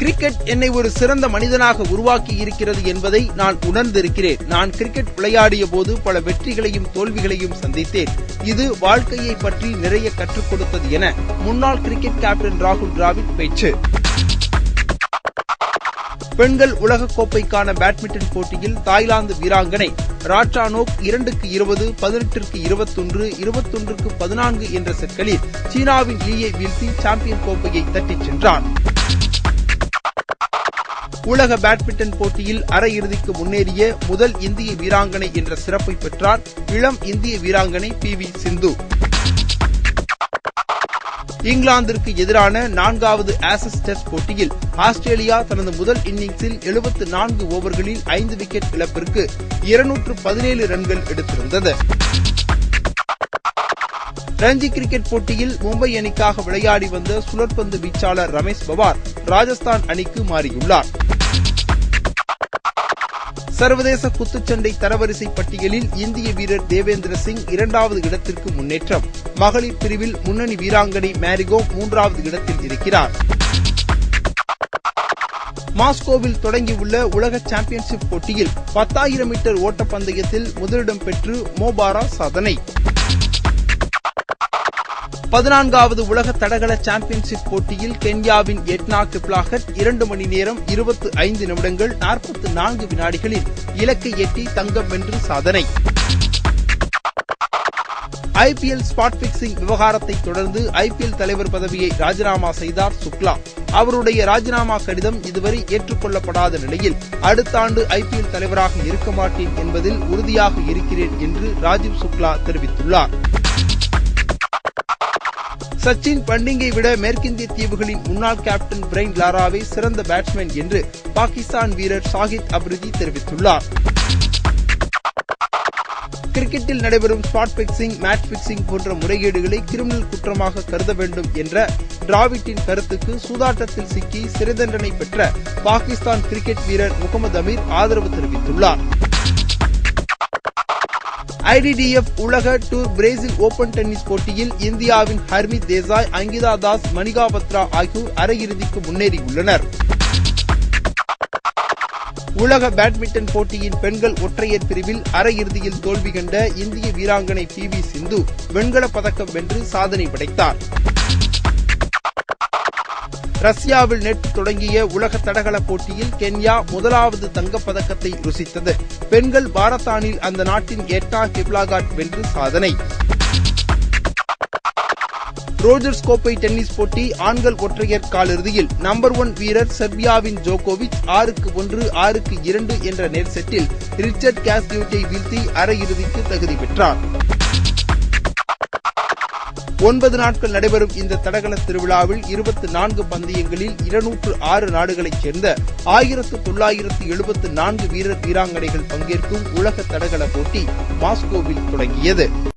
Cricket என்னை ஒரு சிறந்த மனிதனாக உருவாக்கி இருக்கிறது என்பதை நான் உணர்ந்திருக்கிறேன். நான் கிரிக்கெட் விளையாடிய போது பல வெற்றிகளையும் தோல்விகளையும் சந்தித்தேன். இது வாழ்க்கையை பற்றி நிறைய கற்றுக் கொடுத்தது என முன்னாள் கிரிக்கெட் கேப்டன் ராகுல் டிராவிட் பேச்சு. பெண்கள் உலகக்கோப்பைக்கான பேட்மிண்டன் போட்டியில் தாய்லாந்து வீராங்கனை ராட்சானோக் இரண்டுக்கு இருபது பதினெட்டிற்கு இருபத்தொன்று இருபத்தொன்றுக்கு பதினான்கு என்ற செட்களில் சீனாவின் லீயை வீழ்த்தி சாம்பியன் கோப்பையை தட்டிச் சென்றார் உலக பேட்மிண்டன் போட்டியில் அரையிறுதிக்கு முன்னேறிய முதல் இந்திய வீராங்கனை என்ற சிறப்பை பெற்றார் இளம் இந்திய வீராங்கனை பி வி சிந்து. இங்கிலாந்திற்கு எதிரான நான்காவது ஆசஸ் டெஸ்ட் போட்டியில் ஆஸ்திரேலியா தனது முதல் இன்னிங்ஸில் எழுபத்து நான்கு ஓவர்களில் ஐந்து விக்கெட் இழப்பிற்கு இருநூற்று பதினேழு ரன்கள் எடுத்திருந்தது. ரஞ்சி கிரிக்கெட் போட்டியில் மும்பை அணிக்காக விளையாடி வந்த சுழற்பந்து வீச்சாளர் ரமேஷ் பவார் ராஜஸ்தான் அணிக்கு மாறியுள்ளார். சர்வதேச குத்துச்சண்டை தரவரிசை பட்டியலில் இந்திய வீரர் தேவேந்திர சிங் இரண்டாவது இடத்திற்கு முன்னேற்றம். மகளிர் பிரிவில் முன்னணி வீராங்கனை மேரிகோ மூன்றாவது இடத்தில் இருக்கிறார். மாஸ்கோவில் தொடங்கியுள்ள உலக சாம்பியன்ஷிப் போட்டியில் பத்தாயிரம் மீட்டர் ஓட்டப்பந்தயத்தில் முதலிடம் பெற்று மோபாரா சாதனை. பதினான்காவது உலக தடகள சாம்பியன்ஷிப் போட்டியில் கென்யாவின் எட்னா கிப்லாகட் இரண்டு மணி நேரம் இருபத்து ஐந்து நிமிடங்கள் நாற்பத்தி நான்கு வினாடிகளில் இலக்கை எட்டி தங்கம் வென்று சாதனை. ஐபிஎல் ஸ்பாட் பிக்சிங் விவகாரத்தை தொடர்ந்து ஐபிஎல் தலைவர் பதவியை ராஜினாமா செய்தார் சுக்லா. அவருடைய ராஜினாமா கடிதம் இதுவரை ஏற்றுக்கொள்ளப்படாத நிலையில் அடுத்த ஆண்டு ஐபிஎல் தலைவராக இருக்க மாட்டேன் என்பதில் உறுதியாக இருக்கிறேன் என்று ராஜீவ் சுக்லா தெரிவித்துள்ளார். சச்சின் பண்டிங்கை விட மேற்கிந்திய தீவுகளின் முன்னாள் கேப்டன் பிரைன் லாராவை சிறந்த பேட்ஸ்மேன் என்று பாகிஸ்தான் வீரர் ஷாகித் அப்ரிதி தெரிவித்துள்ளார். கிரிக்கெட்டில் நடைபெறும் ஸ்பாட் பிக்சிங் மேட்ச் பிக்சிங் போன்ற முறைகேடுகளை கிரிமினல் குற்றமாக கருத வேண்டும் என்ற டிராவிட்டின் கருத்துக்கு சூதாட்டத்தில் சிக்கி சிறை தண்டனை பெற்ற பாகிஸ்தான் கிரிக்கெட் வீரர் முகமது அமீர் ஆதரவு தெரிவித்துள்ளார். ஐடிடிஎஃப் உலக டூர் பிரேசில் ஓபன் டென்னிஸ் போட்டியில் இந்தியாவின் ஹர்மித் தேசாய் அங்கிதா தாஸ் மணிகா பத்ரா ஆகியோர் அரையிறுதிக்கு முன்னேறியுள்ளனர். உலக பேட்மிண்டன் போட்டியின் பெண்கள் ஒற்றையர் பிரிவில் அரையிறுதியில் தோல்வி கண்ட இந்திய வீராங்கனை பி வி சிந்து வெண்கலப் பதக்கம் வென்று சாதனை படைத்தார். ரஷ்யாவில் நேற்று தொடங்கிய உலக தடகள போட்டியில் கென்யா முதலாவது தங்கப்பதக்கத்தை ருசித்தது. பெண்கள் பாரத்தானில் அந்த நாட்டின் எட்டா ஹிப்லாகாட் வென்று சாதனை. ரோஜர்ஸ் கோப்பை டென்னிஸ் போட்டி ஆண்கள் ஒற்றையர் காலிறுதியில் நம்பர் ஒன் வீரர் செர்பியாவின் ஜோகோவிச் ஆறுக்கு ஒன்று ஆறுக்கு இரண்டு என்ற நேர் செட்டில் ரிச்சர்ட் கேஸ்டியூட்டை வீழ்த்தி அரையிறுதிக்கு தகுதி பெற்றார். ஒன்பது நாட்கள் நடைபெறும் இந்த தடகள திருவிழாவில் இருபத்தி நான்கு பந்தயங்களில் இருநூற்று ஆறு நாடுகளைச் சேர்ந்த ஆயிரத்து தொள்ளாயிரத்து எழுபத்து நான்கு வீரர் வீராங்கனைகள் பங்கேற்கும் உலக தடகள போட்டி மாஸ்கோவில் தொடங்கியது.